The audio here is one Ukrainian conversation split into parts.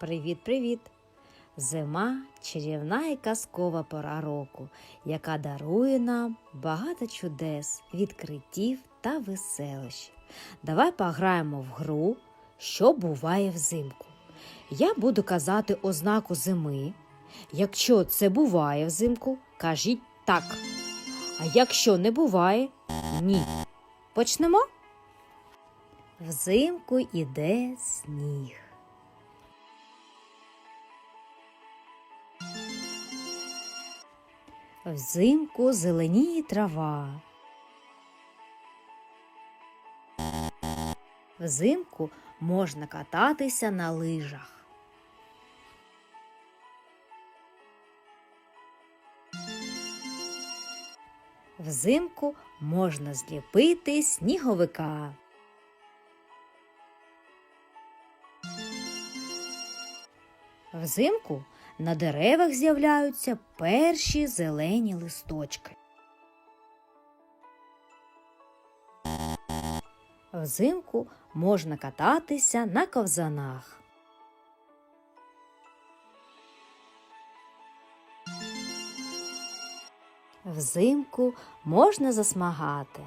Привіт-привіт! Зима чарівна і казкова пора року, яка дарує нам багато чудес, відкриттів та веселощів. Давай пограємо в гру, що буває взимку. Я буду казати ознаку зими. Якщо це буває взимку, кажіть так. А якщо не буває, ні. Почнемо? Взимку іде сніг. Взимку зеленіє трава. Взимку можна кататися на лижах. Взимку можна зліпити сніговика. Взимку на деревах з'являються перші зелені листочки. Взимку можна кататися на ковзанах. Взимку можна засмагати.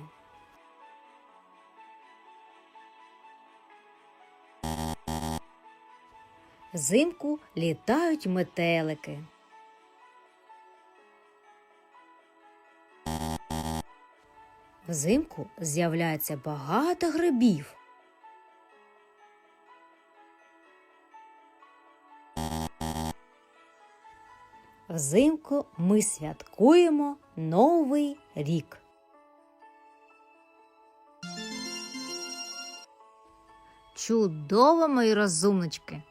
Взимку літають метелики. Взимку з'являється багато грибів. Взимку ми святкуємо Новий рік. Чудово, мої розумнички!